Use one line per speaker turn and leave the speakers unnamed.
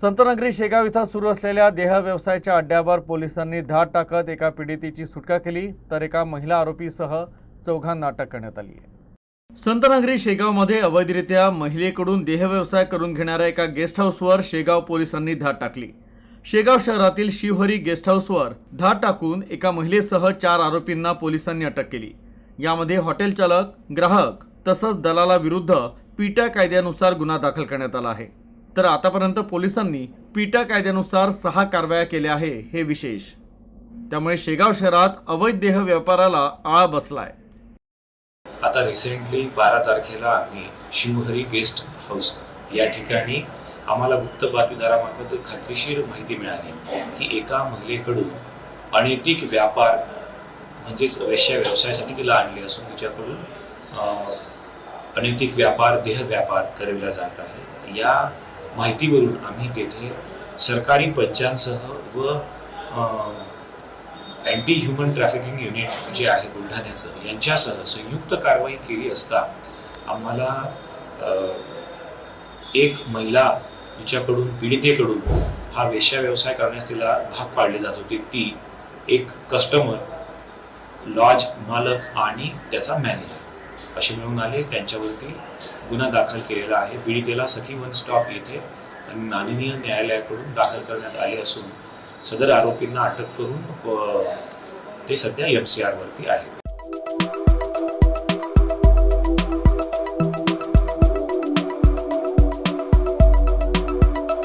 संतनगरी शेगाव इथं सुरू असलेल्या देह व्यवसायाच्या अड्ड्यावर पोलिसांनी धाड टाकत एका पीडितेची सुटका केली तर एका महिला आरोपीसह चौघांना अटक करण्यात आली आहे. संतनगरी शेगावमध्ये अवैधरित्या महिलेकडून देहव्यवसाय करून घेणाऱ्या एका गेस्ट हाऊसवर शेगाव पोलिसांनी धाड टाकली. शेगाव शहरातील शिवहरी गेस्ट हाऊसवर धाड टाकून एका महिलेसह चार आरोपींना पोलिसांनी अटक केली. यामध्ये हॉटेल चालक ग्राहक तसंच दलालाविरुद्ध पीटा कायद्यानुसार गुन्हा दाखल करण्यात आला आहे. तर आतापर्यंत पोलिसांनी पीटा कायद्यानुसार सहा कारवाया केल्या आहे हे विशेष. त्यामुळे शेगाव शहरात अवैध देह व्यापाराला आळा बसलाय.
आता रिसेंटली बारा तारखेला आम्ही शिवहरी गेस्ट हाऊस या ठिकाणी आम्हाला गुप्त बातमीदारामार्फत खात्रीशीर माहिती मिळाली की एका महिलेकडून अनैतिक व्यापार म्हणजेच वेश्या व्यवसायासाठी तिला आणली असून तिच्याकडून अनैतिक व्यापार देह व्यापार करविला जात आहे. या माहितीवरून आम्ही तेथे सरकारी पंचांसह व अँटी ह्युमन ट्रॅफिकिंग युनिट जे आहे बुलढाण्याचं यांच्यासह संयुक्त कारवाई केली असता आम्हाला एक महिला तिच्याकडून पीडितेकडून हा वेश्या व्यवसाय करण्यास तिला भाग पाडले जात होते. ती एक कस्टमर लॉज मालक आणि त्याचा मॅनेजर असे मिळून आले. त्यांच्यावरती गुन्हा दाखल केलेला आहे. पीडितेला सखी वन स्टॉप येथे माननीय न्यायालयाकडून दाखल करण्यात आले असून सदर आरोपींना अटक करून ते सध्या एम सी आरवरती आहेत.